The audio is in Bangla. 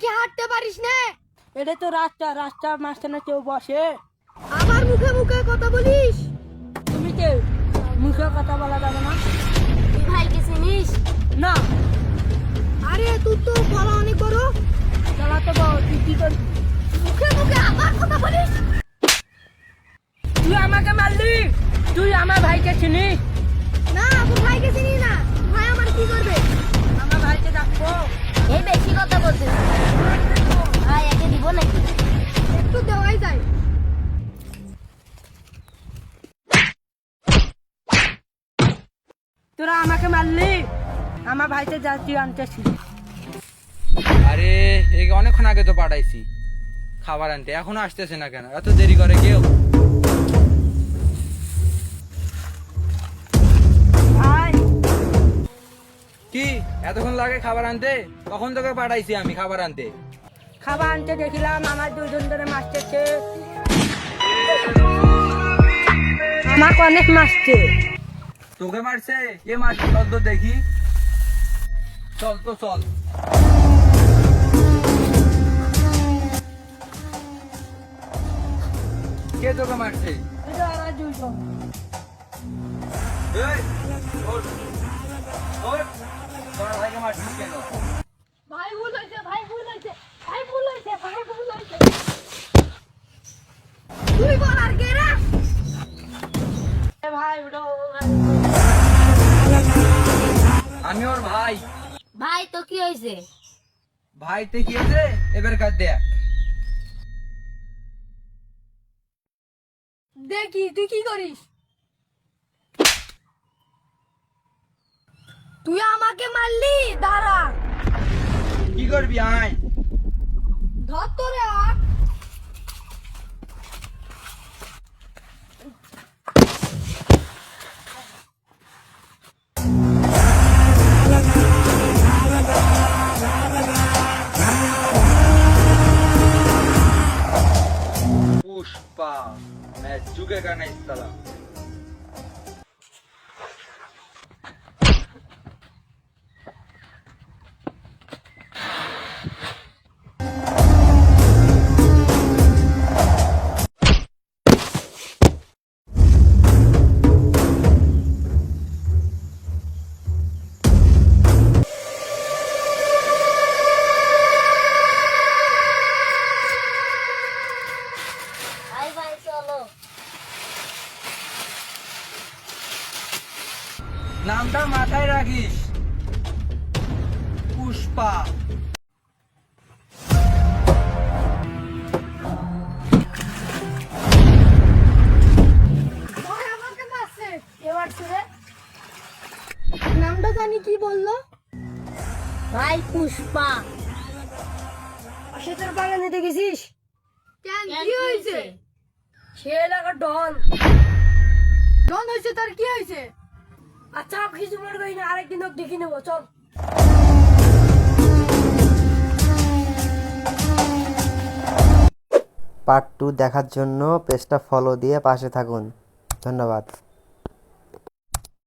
কি হাঁটতে পারিস না? এটা তো রাস্তা রাস্তার মাঝখানে কেউ বসে। আমার মুখে মুখে কথা বলিস? তুমি কে? মুখে কথা বলা যাবে না। তুই ভাইকে চিনিস? না। আরে তুই তো বলা অনেক বড়। বল তুই কি করবি মুখে মুখে আমার কথা বলিস? তুই আমাকে মারলি? তুই আমার ভাইকে চিনিস? না তোর ভাইকে চিনি না। ভাই আমার কি করবে? আমার ভাইকে ডাকবো। এই বেশি কথা বলছিস তোরা আমাকে মারলি? আমার ভাইকে যাচ্ছি আনতেছি আরে একে অনেকক্ষণ আগে তো পাঠাইছি। খাবার আনতে এখনও আসতেছে না কেন? এত দেরি করে কেউ? কি এতক্ষণ লাগে খাবার আনতে? কখন তোকে পাঠাইছি আমি খাবার আনতে? খাবার আনতে দেখিলাম আমার দুজন ধরে মারতেছে। আমাকে অনেক মারছে। তোকে মারছে কে মারছে চল তো দেখি। চল তো চল। কে তোকে মারছে? ভাই ভুল হয়েছে ভাই ভুল হয়েছে ভাই ভুল হয়েছে ভাই ভুল হয়েছে। তুই বল আর কে রে? এ ভাই ওটা আমি ওর ভাই। ভাই তো কি হয়েছে? ভাই তে কি হয়েছে? এবার কার দেখ। দেখি তুই কি করিস? তুই আমাকে মারলি? দাঁড়া। কি করবি আয়। ধর তোরে। パー、ね、中華街に行っから。নামটা মাথায় রাখিস। পুষ্পা। নামটা জানি কি বলল? ভাই পুষ্পা। সে তোর বাগানে দেখেছিস কি হয়েছে? সে এলাকার ডন। ডন হয়েছে তার কি হয়েছে? আচ্ছা কিছু মনে করি না, আরেকদিন দেখে নেব, চল। পার্ট টু দেখার জন্য পেজটা ফলো দিয়ে পাশে থাকুন। ধন্যবাদ।